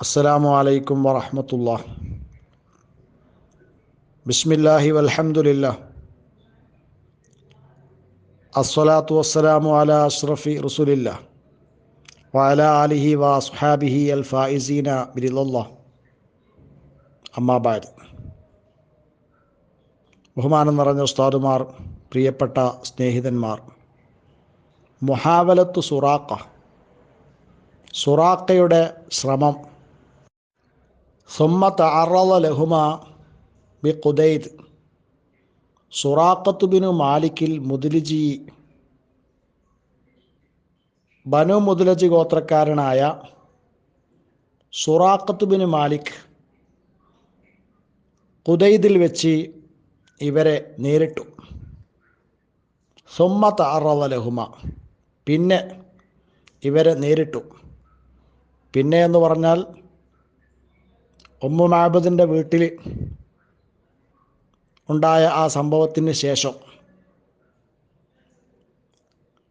അസ്സലാമു അലൈക്കും വറഹമത്തുള്ള ബിസ്മില്ലാഹി വൽഹമുല്ല അസ്സലാത്തു വസ്സലാമു അല അഷ്റഫി റസുലില്ല. വഅല അലിഹി വസ്ഹാബിഹി അൽ ഫായിസീന ബിരില്ല അമ്മാബാദ് ബഹുമാനം നിറഞ്ഞ ഉസ്താദുമാർ പ്രിയപ്പെട്ട സ്നേഹിതന്മാർ. മുഹാവലത്ത് സുറാക്ക സുറാക്കയുടെ ശ്രമം തഅറള ലഹുമ ബി ഖുദൈദ് സുറാഖത്ത് ബിനു മാലിക്കിൽ മുതിലിജി ബനു മുദിലജി ഗോത്രക്കാരനായ സുറാഖത്ത് ബിനു മാലിക് ഖുദൈദിൽ വെച്ച് ഇവരെ നേരിട്ടു. സുമ്മ തഅറള ലഹുമ. പിന്നെ ഇവരെ നേരിട്ടു. പിന്നെ എന്ന് പറഞ്ഞാൽ ഉമ്മു മാബദിന്റെ വീട്ടിൽ ഉണ്ടായ ആ സംഭവത്തിന് ശേഷം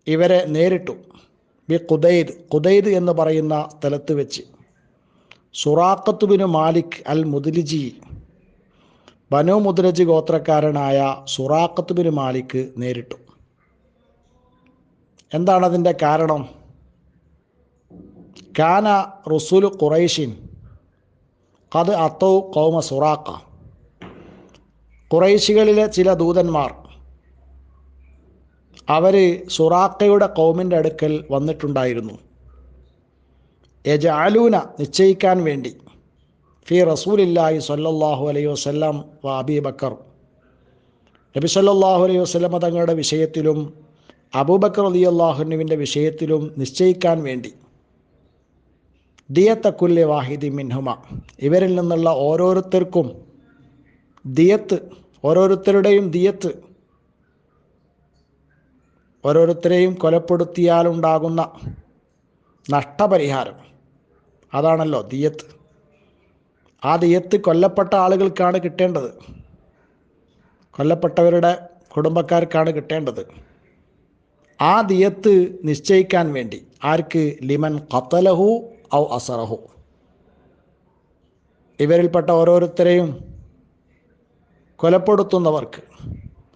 ഇവരെ നേരിട്ടു. ബി കുദൈദ് കുദൈദ് എന്ന് പറയുന്ന സ്ഥലത്ത് വെച്ച് സുറാഖത്ത് ബിനു മാലിക് അൽ മുദലിജി ബനു മുദലജി ഗോത്രക്കാരനായ സുറാഖത്ത് ബിനു മാലിക് നേരിട്ടു. എന്താണതിന്റെ കാരണം? കാന റസുൽ ഖുറൈഷിൻ കത് അത്തൗ കൗമ സുറാഖ. ഖുറൈശികളിലെ ചില ദൂതന്മാർ അവർ സുറാഖയുടെ കൗമിന്റെ അടുക്കൽ വന്നിട്ടുണ്ടായിരുന്നു. യജാലൂന നിശ്ചയിക്കാൻ വേണ്ടി. ഫി റസൂലില്ലാഹി സല്ലല്ലാഹു അലൈഹി വസല്ലം വ അബി ബക്കർ. നബി സല്ലാഹു അലൈഹി വസല്ലം തങ്ങളുടെ വിഷയത്തിലും അബൂബക്കർ അലി അള്ളാഹുനുവിന്റെ വിഷയത്തിലും നിശ്ചയിക്കാൻ വേണ്ടി. ദിയത്തക്കുല്യ വാഹിദി മിൻഹുമ. ഇവരിൽ നിന്നുള്ള ഓരോരുത്തർക്കും ദിയത്ത് ഓരോരുത്തരുടെയും ദിയത്ത് ഓരോരുത്തരെയും കൊലപ്പെടുത്തിയാലുണ്ടാകുന്ന നഷ്ടപരിഹാരം. അതാണല്ലോ ദിയത്ത്. ആ ദിയത്ത് കൊല്ലപ്പെട്ട ആളുകൾക്കാണ് കിട്ടേണ്ടത്. കൊല്ലപ്പെട്ടവരുടെ കുടുംബക്കാർക്കാണ് കിട്ടേണ്ടത്. ആ ദിയത്ത് നിശ്ചയിക്കാൻ വേണ്ടി ആർക്ക്? ലിമൻ ഖത്തലഹു ഔ അസറഹു. ഇവരിൽപ്പെട്ട ഓരോരുത്തരെയും കൊലപ്പെടുത്തുന്നവർക്ക്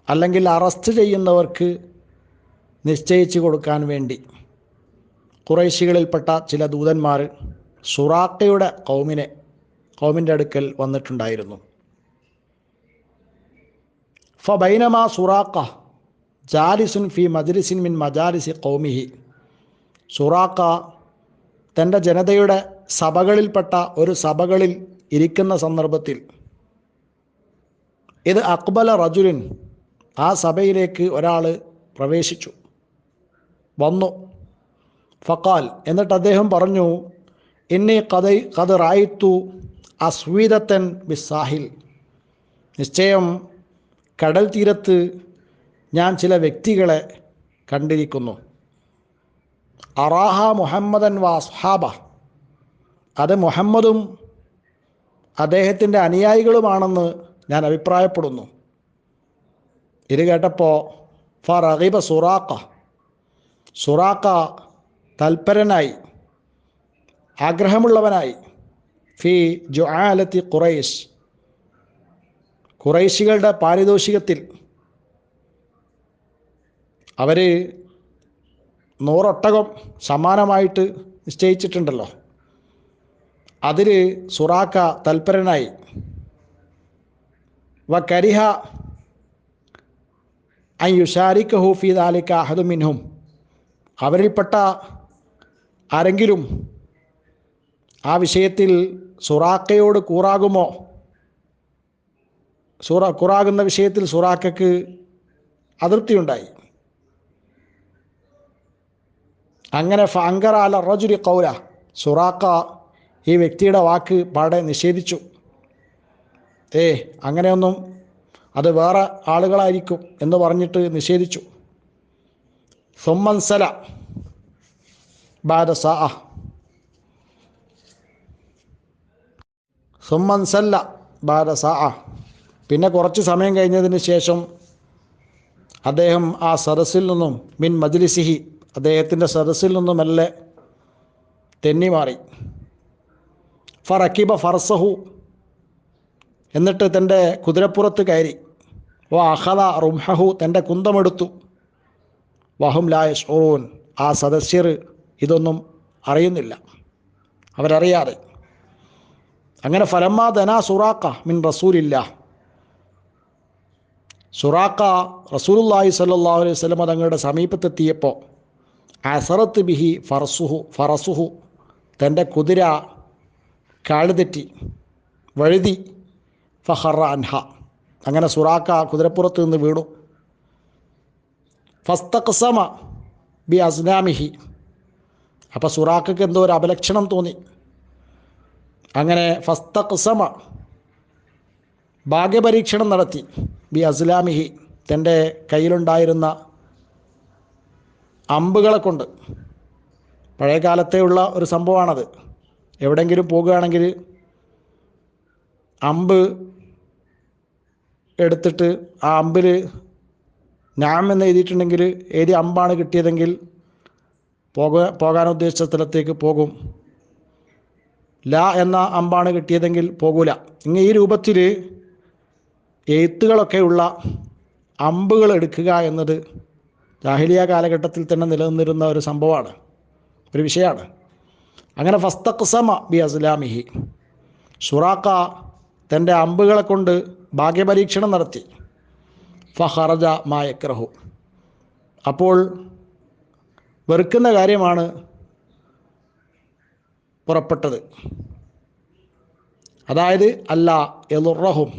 അല്ലെങ്കിൽ അറസ്റ്റ് ചെയ്യുന്നവർക്ക് നിശ്ചയിച്ചു കൊടുക്കാൻ വേണ്ടി കുറേശികളിൽപ്പെട്ട ചില ദൂതന്മാർ സുറാക്കയുടെ കൗമിനെ കൗമിന്റെ അടുക്കൽ വന്നിട്ടുണ്ടായിരുന്നു. ഫബൈനമാ സുറാക്ക ജാലിസുൻ ഫി മജ്ലിസിൻ മിൻ മജാലിസി കൗമിഹി സുറാക്ക തന്റെ ജനതയുടെ സഭകളിൽപ്പെട്ട ഒരു സഭകളിൽ ഇരിക്കുന്ന സന്ദർഭത്തിൽ ഇത് അക്ബല റജുലിൻ ആ സഭയിലേക്ക് ഒരാൾ പ്രവേശിച്ചു. വന്നു. ഫക്കാൽ എന്നിട്ട് അദ്ദേഹം പറഞ്ഞു എന്നെ കഥ കഥ റായിത്തു അസ്വീതത്തൻ ബിസാഹിൽ നിശ്ചയം കടൽ തീരത്ത് ഞാൻ ചില വ്യക്തികളെ കണ്ടിരിക്കുന്നു. അറാഹ മുഹമ്മദൻ വാസ്ഹാബ അത് മുഹമ്മദും അദ്ദേഹത്തിന്റെ അനുയായികളുമാണെന്ന് ഞാൻ അഭിപ്രായപ്പെടുന്നു. ഇത് കേട്ടപ്പോൾ ഫ റഹീബ സുറാക്ക സുറാക്ക തൽപരനായി ആഗ്രഹമുള്ളവനായി. ഫി ജുആലത്തി ഖുറൈസ് ഖുറൈശികളുടെ പാരിതോഷികത്തിൽ അവർ നൂറൊട്ടകം സമാനമായിട്ട് നിശ്ചയിച്ചിട്ടുണ്ടല്ലോ. അതിൽ സുറാക്ക തൽപരനായി. വ കരിഹ ഐ യുഷാരിക്ക ഹൂഫി ദാലിക്ക അഹദു മിൻഹും. അവരിൽപ്പെട്ട ആരെങ്കിലും ആ വിഷയത്തിൽ സുറാക്കയോട് കൂറാകുമോ? സുറ കുറാകുന്ന വിഷയത്തിൽ സുറാക്കക്ക് അതിർത്തിയുണ്ടായി അങ്ങനെ ഫങ്കർ അല റജുലി കൗല സുറാക്ക ഈ വ്യക്തിയുടെ വാക്ക് പാടെ നിഷേധിച്ചു. ഏ അങ്ങനെയൊന്നും അത് വേറെ ആളുകളായിരിക്കും എന്ന് പറഞ്ഞിട്ട് നിഷേധിച്ചു. സൊമ്മൻസല ബാദ സാ സൊമ്മൻസല്ല ബാദ സാ പിന്നെ കുറച്ച് സമയം കഴിഞ്ഞതിന് ശേഷം അദ്ദേഹം ആ സദസ്സിൽ നിന്നും മിൻ മജ്ലിസിഹി അദ്ദേഹത്തിന്റെ സദസ്സിൽ നിന്നും മെല്ലെ തെന്നി മാറി ഫറക്കിബ ഫർസഹു എന്നിട്ട് തന്റെ കുതിരപ്പുറത്ത് കയറി. വ അഹദ റുംഹഹു തന്റെ കുന്തമെടുത്തു. വഹും ലായ ഷോറൂൻ ആ സദസ്യർ ഇതൊന്നും അറിയുന്നില്ല. അവരറിയാതെ. അങ്ങനെ ഫലമ്മാ ധന സുറാക്ക മിൻ റസൂലില്ല. സുറാക്ക റസൂലുല്ലാഹി സല്ലാ അലൈഹി സ്വലമ തങ്ങളുടെ സമീപത്തെത്തിയപ്പോൾ അസറത്ത് ബിഹി ഫറസുഹു ഫറസുഹു തന്റെ കുതിര കാളുതെറ്റി വഴുതി ഫഹറ അൻഹ. അങ്ങനെ സുറാക്ക കുതിരപ്പുറത്ത് നിന്ന് വീണു. ഫസ്തക്സമ ബി അസ്നാമിഹി. അപ്പോൾ സുറാക്കക്ക് എന്തോ ഒരു അപലക്ഷണം തോന്നി. അങ്ങനെ ഫസ്തക്സമ ഭാഗ്യപരീക്ഷണം നടത്തി. ബി അസ്ലാമിഹി തന്റെ കയ്യിലുണ്ടായിരുന്ന അമ്പുകളെ കൊണ്ട് പഴയ കാലത്തെയുള്ള ഒരു സംഭവമാണത്. എവിടെങ്കിലും പോകുകയാണെങ്കിൽ അമ്പ് എടുത്തിട്ട് ആ അമ്പിൽ ഞാൻ എന്ന് എഴുതിയിട്ടുണ്ടെങ്കിൽ ഏത് അമ്പാണ് കിട്ടിയതെങ്കിൽ പോക പോകാൻ ഉദ്ദേശിച്ച സ്ഥലത്തേക്ക് പോകും. ല എന്ന അമ്പാണ് കിട്ടിയതെങ്കിൽ പോകൂല. ഇങ്ങനെ ഈ രൂപത്തിൽ എഴുത്തുകളൊക്കെയുള്ള അമ്പുകൾ എടുക്കുക എന്നത് ജാഹിലിയ കാലഘട്ടത്തിൽ തന്നെ നിലനിന്നിരുന്ന ഒരു സംഭവമാണ് ഒരു വിഷയമാണ്. അങ്ങനെ ഫസ്തഖ്സമ ബി അസ്ലാമിഹി സുറാക്ക തന്റെ അമ്പുകളെ കൊണ്ട് ഭാഗ്യപരീക്ഷണം നടത്തി. ഫഹറജ മായക്രഹു അപ്പോൾ വെറുക്കുന്ന കാര്യമാണ് പുറപ്പെട്ടത്. അതായത് അല്ല എലുറഹും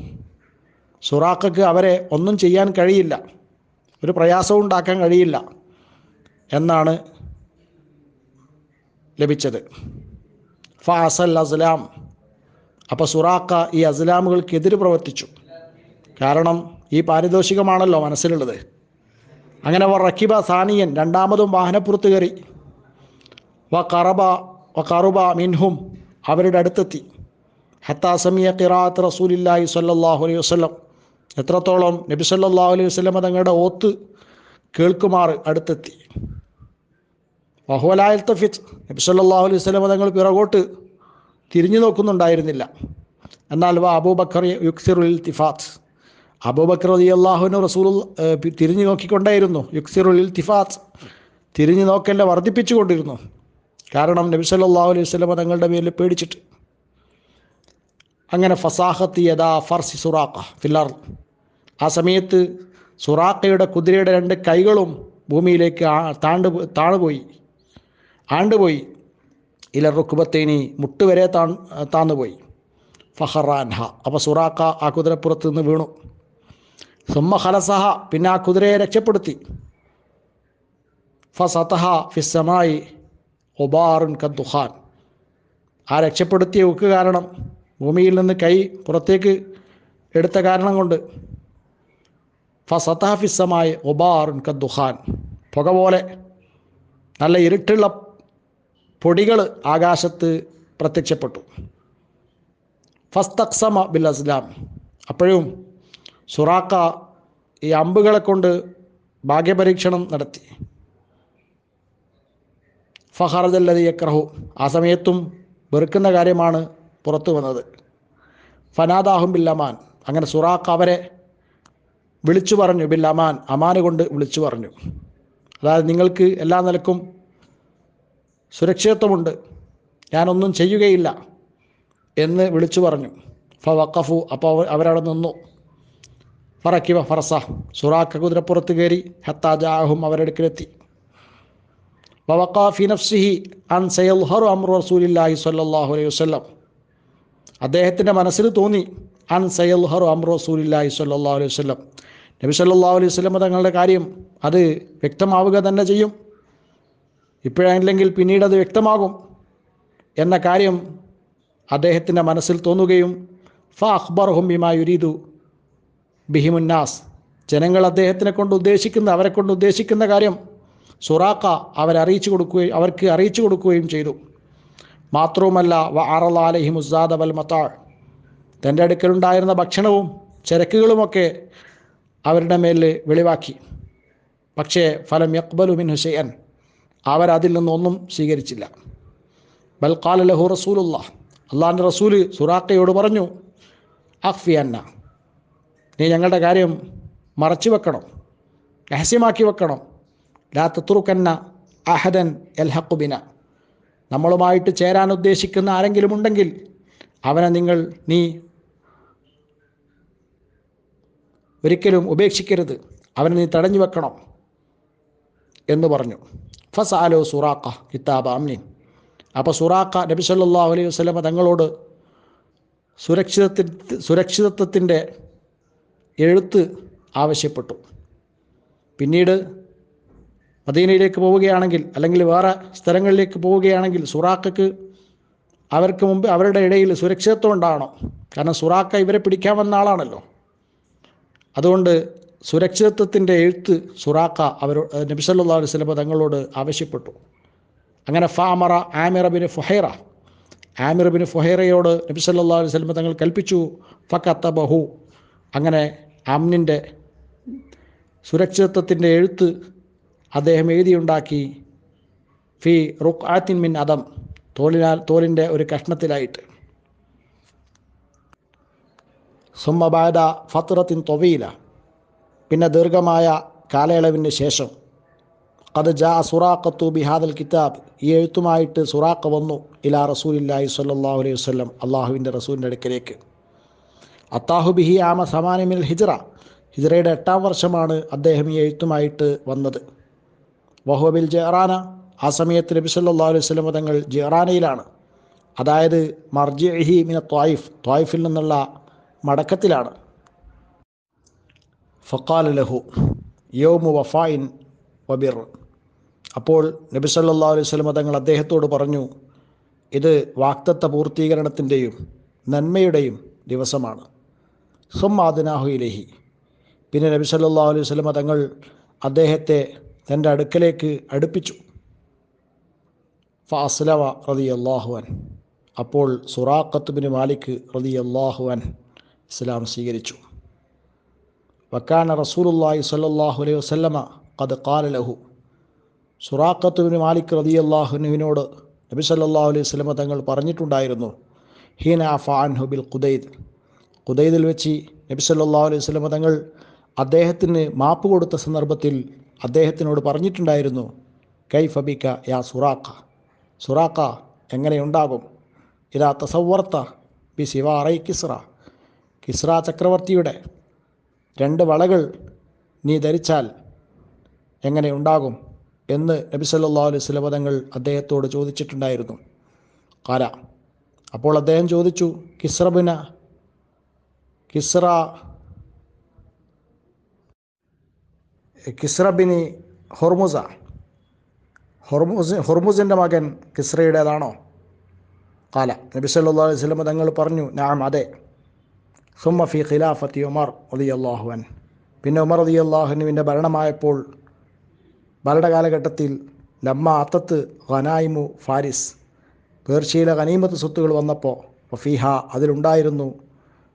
സുറാക്കക്ക് അവരെ ഒന്നും ചെയ്യാൻ കഴിയില്ല. ഒരു പ്രയാസവും ഉണ്ടാക്കാൻ കഴിയില്ല എന്നാണ് ലഭിച്ചത്. ഫാസൽ അസ്ലാം. അപ്പോൾ സുറാക്ക ഈ അസ്ലാമുകൾക്കെതിര് പ്രവർത്തിച്ചു. കാരണം ഈ പാരിതോഷികമാണല്ലോ മനസ്സിലുള്ളത്. അങ്ങനെ വ റക്കിബ സാനിയൻ രണ്ടാമതും വാഹനപ്പുറത്ത് കയറി. വ കറബ വ കറുബ മിൻഹും അവരുടെ അടുത്തെത്തി. ഹത്താസമിയ കിറാത്ത് റസൂലില്ലാഹി സല്ലാഹു അലൈഹി വസ്ലം എത്രത്തോളം നബി സല്ലല്ലാഹു അലൈഹി വസ്ലമ തങ്ങളുടെ ഓത്ത് കേൾക്കുമാർ അടുത്തെത്തി. വഹുവലായൽ തഫിത്ത് നബി സല്ലല്ലാഹു അലൈഹി വസ്ലമ തങ്ങൾ പിറകോട്ട് തിരിഞ്ഞു നോക്കുന്നുണ്ടായിരുന്നില്ല. എന്നാൽ വ അബൂബക്കർ യുക്സിറുൽ തിഫാത്ത് അബൂബക്കർ അലി അള്ളാഹുവിന് റസൂൽ തിരിഞ്ഞു നോക്കിക്കൊണ്ടേയിരുന്നു. യുക്സിറുൽ തിഫാത്ത് തിരിഞ്ഞു നോക്കലിനെ വർദ്ധിപ്പിച്ചുകൊണ്ടിരുന്നു. കാരണം നബി സല്ലല്ലാഹു അലൈഹി വസ്ലമ തങ്ങളുടെ പേരിൽ പേടിച്ചിട്ട് അങ്ങനെ ഫസാഹത്ത് യഥാ ഫർസി സുറാഖ ഫില്ലാർ ആ സമയത്ത് സുറാഖയുടെ കുതിരയുടെ രണ്ട് കൈകളും ഭൂമിയിലേക്ക് താണ്ട് താണുപോയി. ആണ്ടുപോയി. ഇല റുക്കുബത്തേനി മുട്ടുവരെ താ താന്നുപോയി. ഫഹറാൻഹ അപ്പോൾ സുറാഖ ആ കുതിരപ്പുറത്ത് നിന്ന് വീണു. സുമ്മ ഹലസഹ പിന്നെ ആ കുതിരയെ രക്ഷപ്പെടുത്തി. ഫസതഹ ഫിസ്സമായി ഒബാറുൻ കദ്ദുഹാൻ ആ രക്ഷപ്പെടുത്തിയ ഉക്ക് കാരണം ഭൂമിയിൽ നിന്ന് കൈ പുറത്തേക്ക് എടുത്ത കാരണം കൊണ്ട്. ഫസതഹ ഫിസ്സമായി ഒബാറുൻ കദ്ദുഖാൻ പുക പോലെ നല്ല ഇരുട്ടുള്ള പൊടികൾ ആകാശത്ത് പ്രത്യക്ഷപ്പെട്ടു. ഫസ്തക്സമ ബിൽ അസ്ലാം. അപ്പോഴും സുറാക്ക ഈ അമ്പുകളെ കൊണ്ട് ഭാഗ്യപരീക്ഷണം നടത്തി. ഫഹറജല്ലതി യക്രഹു ആ സമയത്തും വെറുക്കുന്ന കാര്യമാണ് പുറത്തു വന്നത്. ഫനാദാഹും ബില്ലമാൻ അങ്ങനെ സുറാഖ് അവരെ വിളിച്ചു പറഞ്ഞു. ബില്ലമാൻ അമാന കൊണ്ട് വിളിച്ചു പറഞ്ഞു. അതായത് നിങ്ങൾക്ക് എല്ലാ നിലക്കും സുരക്ഷിതത്വമുണ്ട്. ഞാനൊന്നും ചെയ്യുകയില്ല എന്ന് വിളിച്ചു പറഞ്ഞു. ഫ വക്കഫു അപ്പോൾ അവരവിടെ നിന്നു. ഫറക്കിവ ഫറസ. സുറാഖ കുതിരപ്പുറത്ത് കയറി ഹത്താജാഹും അവരെടുക്കിലെത്തി വവക്കാഫി നഫ്സിഹി അൻ സയൽഹറു അമ്രു റസൂലില്ലാഹി സ്വല്ലല്ലാഹു അലൈഹി വസല്ലം. അദ്ദേഹത്തിന്റെ മനസ്സിൽ തോന്നി. അൻ സയൽഹറു അമ്രോ സൂലില്ലാഹി സ്വല്ലല്ലാഹു അലൈഹി വസല്ലം. നബി സല്ലല്ലാഹു അലൈഹി വസല്ലം തങ്ങളുടെ കാര്യം അത് വ്യക്തമാവുക തന്നെ ചെയ്യും. ഇപ്പോഴല്ലെങ്കിൽ പിന്നീട് അത് വ്യക്തമാകും എന്ന കാര്യം അദ്ദേഹത്തിന്റെ മനസ്സിൽ തോന്നുകയും ഫ അഖ്ബർഹും ബിമാ യുരീദു ബിഹിമുന്നാസ് ജനങ്ങൾ അദ്ദേഹത്തിനെ കൊണ്ട് ഉദ്ദേശിക്കുന്ന അവരെ കൊണ്ട് ഉദ്ദേശിക്കുന്ന കാര്യം സുറാക്ക അവരറിയിച്ചു കൊടുക്കുകയും അവർക്ക് അറിയിച്ചു കൊടുക്കുകയും ചെയ്തു. മാത്രവുമല്ല വ അറലാലഹി മുസാദ് അബൽ മത്താൾ തന്റെ അടുക്കലുണ്ടായിരുന്ന ഭക്ഷണവും ചരക്കുകളുമൊക്കെ അവരുടെ മേൽ വെളിവാക്കി. പക്ഷേ ഫലം യക്ബലു മിൻ ഹുസൈൻ അവരതിൽ നിന്നൊന്നും സ്വീകരിച്ചില്ല. ബൽ ഖാല ലഹു റസൂലുള്ള അള്ളാഹിന്റെ റസൂൽ സുറാക്കയോട് പറഞ്ഞു അഫ്ഫി അന്ന. നീ ഞങ്ങളുടെ കാര്യം മറച്ചു വെക്കണം. രഹസ്യമാക്കി വെക്കണം. ലാ തത്തുറുക്കന്ന അഹദൻ എൽ ഹക്കുബിന നമ്മളുമായിട്ട് ചേരാൻ ഉദ്ദേശിക്കുന്ന ആരെങ്കിലും ഉണ്ടെങ്കിൽ അവനെ നിങ്ങൾ നീ ഒരിക്കലും ഉപേക്ഷിക്കരുത്. അവനെ നീ തടഞ്ഞു വെക്കണം എന്ന് പറഞ്ഞു. ഫസ് ആലോ സുറാക്ക കിതാബ് അമ്നിൻ അപ്പോൾ സുറാക്ക നബി സല്ലല്ലാഹു അലൈഹി വസ്ലമ തങ്ങളോട് സുരക്ഷിതത്വ സുരക്ഷിതത്വത്തിന്റെ എഴുത്ത് ആവശ്യപ്പെട്ടു. പിന്നീട് മദീനയിലേക്ക് പോവുകയാണെങ്കിൽ അല്ലെങ്കിൽ വേറെ സ്ഥലങ്ങളിലേക്ക് പോവുകയാണെങ്കിൽ സുറാക്കക്ക് അവർക്ക് മുമ്പ് അവരുടെ ഇടയിൽ സുരക്ഷിതത്വം ഉണ്ടാകണം കാരണം സുറാക്ക ഇവരെ പിടിക്കാൻ വന്ന ആളാണല്ലോ. അതുകൊണ്ട് സുരക്ഷിതത്വത്തിന്റെ എഴുത്ത് സുറാക്ക അവരോ നബിസല്ലാ വസല്ലം തങ്ങളോട് ആവശ്യപ്പെട്ടു. അങ്ങനെ ഫാമറ ആമിർ ബിൻ ഫുഹൈറ ആമിർ ബിൻ ഫുഹൈറയോട് നബിസല്ലാ വസല്ലം തങ്ങൾ കൽപ്പിച്ചു ഫക്കത്ത ബഹു അങ്ങനെ അമ്നിന്റെ സുരക്ഷിതത്വത്തിന്റെ എഴുത്ത് അദ്ദേഹം എഴുതിയുണ്ടാക്കി ഫി റുഖ് ആത്തിൻ മിൻ അദം തോലിനാൽ തോലിന്റെ ഒരു കഷ്ണത്തിലായിട്ട്. സുമ്മബാദ ഫത്രത്തിൻ തൊവീല പിന്നെ ദീർഘമായ കാലയളവിന് ശേഷം. അത് ജാ സുറാഖത്തു ബിഹാദൽ കിതാബ് ഈ എഴുത്തുമായിട്ട് സുറാഖ് വന്നു ഇലാ റസൂലില്ലാഹി സ്വല്ലല്ലാഹു അലൈഹി വസല്ലം അള്ളാഹുവിന്റെ റസൂലിന്റെ അടുക്കലേക്ക്. അത്താഹു ബിഹി ആമ സമാനമിൽ ഹിജ്റ ഹിജ്റയുടെ എട്ടാം വർഷമാണ് അദ്ദേഹം ഈ എഴുത്തുമായിട്ട് വന്നത്. വഹുബിൽ ജെറാന. ആ സമയത്ത് നബി സല്ലല്ലാഹു അലൈഹി വസല്ലം തങ്ങൾ ജെറാനയിലാണ്. അതായത് മർജിഹി മിന ത്വായിഫ് ത്വായിഫിൽ നിന്നുള്ള മടക്കത്തിലാണ്. ഫക്കാൽ ലഹു യോമു വഫായിൻ വബിർ. അപ്പോൾ നബി സല്ലല്ലാഹു അലൈഹി വസല്ലം തങ്ങൾ അദ്ദേഹത്തോട് പറഞ്ഞു ഇത് വാക്തത്വ പൂർത്തീകരണത്തിന്റെയും നന്മയുടെയും ദിവസമാണ്. സുമാദിനാഹു ഇലഹി. പിന്നെ നബി സല്ലല്ലാഹു അലൈഹി തങ്ങൾ അദ്ദേഹത്തെ തന്റെ അടുക്കലേക്ക് അടുപ്പിച്ചു. ഫാസ്ലവ റതി അള്ളാഹുവൻ അപ്പോൾ സുറാഖത്ത് ബിൻ മാലിക് റതി അള്ളാഹുവൻ ഇസ്ലാം സ്വീകരിച്ചു. വക്കാന റസൂലുല്ലാഹി സല്ലാഹു അലൈഹി വസല്ലമ ഖദ് ഖാല ലഹു. സുറാഖത്ത് ബിൻ മാലിക് റതി അള്ളാഹുനുവിനോട് നബി സല്ലാഹു അലൈഹി വസ്ലമ തങ്ങൾ പറഞ്ഞിട്ടുണ്ടായിരുന്നു ഹീന ഫാൻ ബിൽ ഖുദൈദ്. ഖുദൈദിൽ വെച്ച് നബി സല്ലാഹു അലൈഹി വസ്ലമ തങ്ങൾ അദ്ദേഹത്തിന് മാപ്പ് കൊടുത്ത സന്ദർഭത്തിൽ അദ്ദേഹത്തിനോട് പറഞ്ഞിട്ടുണ്ടായിരുന്നു കൈ ഫബിക്ക യാ സുറാക്ക സുറാക്ക എങ്ങനെയുണ്ടാകും? ഇതാ തസവർത്ത ബി ശിവാറൈ കിസ്ര കിസ്ര ചക്രവർത്തിയുടെ രണ്ട് വളകൾ നീ ധരിച്ചാൽ എങ്ങനെയുണ്ടാകും എന്ന് നബി സല്ലല്ലാഹു അലൈഹി സ്വലപദങ്ങൾ അദ്ദേഹത്തോട് ചോദിച്ചിട്ടുണ്ടായിരുന്നു. കാല. അപ്പോൾ അദ്ദേഹം ചോദിച്ചു കിസ്രബിന കിസ്ര കിസ്രബിനി ഹൊർമുസ. ഹൊർമുസ് ഹൊർമുസിന്റെ മകൻ കിസ്രയുടേതാണോ? കാല നബി സല്ലല്ലാഹു അലൈഹി തങ്ങൾ പറഞ്ഞു നാം അതെ. സുമ്മ ഫി ഖിലാഫത്തി ഉമർ റളിയല്ലാഹുവൻ പിന്നെ ഉമർ റളിയല്ലാഹുവിന്റെ ഭരണമായപ്പോൾ ഭരണകാലഘട്ടത്തിൽ ലമ്മ അത്തത്ത് ഖനായിമു ഫാരിസ് പേർഷ്യയിലെ ഖനീമത്ത് സ്വത്തുകൾ വന്നപ്പോൾ ഫിഹ അതിലുണ്ടായിരുന്നു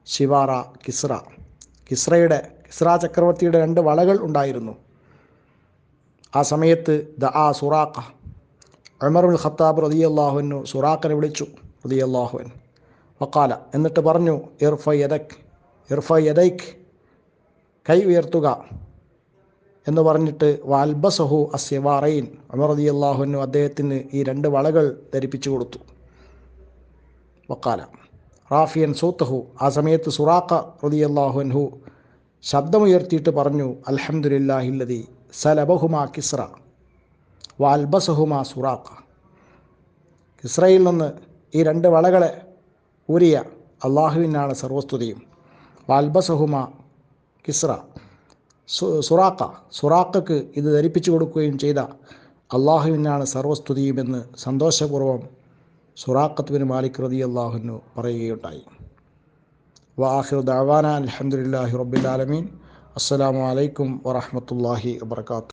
ശിവാറ കിസ്ര. കിസ്രയുടെ കിസ്ര ചക്രവർത്തിയുടെ രണ്ട് വളകൾ ഉണ്ടായിരുന്നു. ആ സമയത്ത് ദ ആ സുറാഖ ഉമറുൽ ഖത്താബ് അള്ളാഹുവിനു സുറാഖനെ വിളിച്ചു റതി അള്ളാഹുവൻ വക്കാല എന്നിട്ട് പറഞ്ഞു ഇർഫ യദക് ഇർഫ യദൈക് കൈ ഉയർത്തുക എന്ന് പറഞ്ഞിട്ട് വാൽബസഹു അസ്യവാറയിൻ റതി അള്ളാഹുവിനു അദ്ദേഹത്തിന് ഈ രണ്ട് വളകൾ ധരിപ്പിച്ചു കൊടുത്തു. വക്കാല റാഫിയൻ സൂത്തഹു ആ സമയത്ത് സുറാഖ റതിയല്ലാഹുൻഹു ശബ്ദമുയർത്തിയിട്ട് പറഞ്ഞു അലഹമുല്ലാഹില്ലതി സലബഹുമാ കിസ്ര വാൽബസഹുമാ സുറാഖ. കിസ്രയിൽ നിന്ന് ഈ രണ്ട് വളകളെ ഊരിയ അള്ളാഹുവിനാണ് സർവസ്തുതിയും. വാൽബസഹുമ കിസ്ര സുറാക്ക സുറാക്കക്ക് ഇത് ധരിപ്പിച്ചു കൊടുക്കുകയും ചെയ്ത അള്ളാഹുവിനാണ് സർവസ്തുതിയുമെന്ന് സന്തോഷപൂർവം സുറാക്കത്തുവിന് മാലിക് റതി അള്ളാഹുവിനു പറയുകയുണ്ടായി. വാഹിർ ദാവാന അലഹമുല്ലാഹി റബ്ബിലാലമീൻ അസ്സാം വലൈക്കും വാഹമത്തല്ലാഹി വാത്തു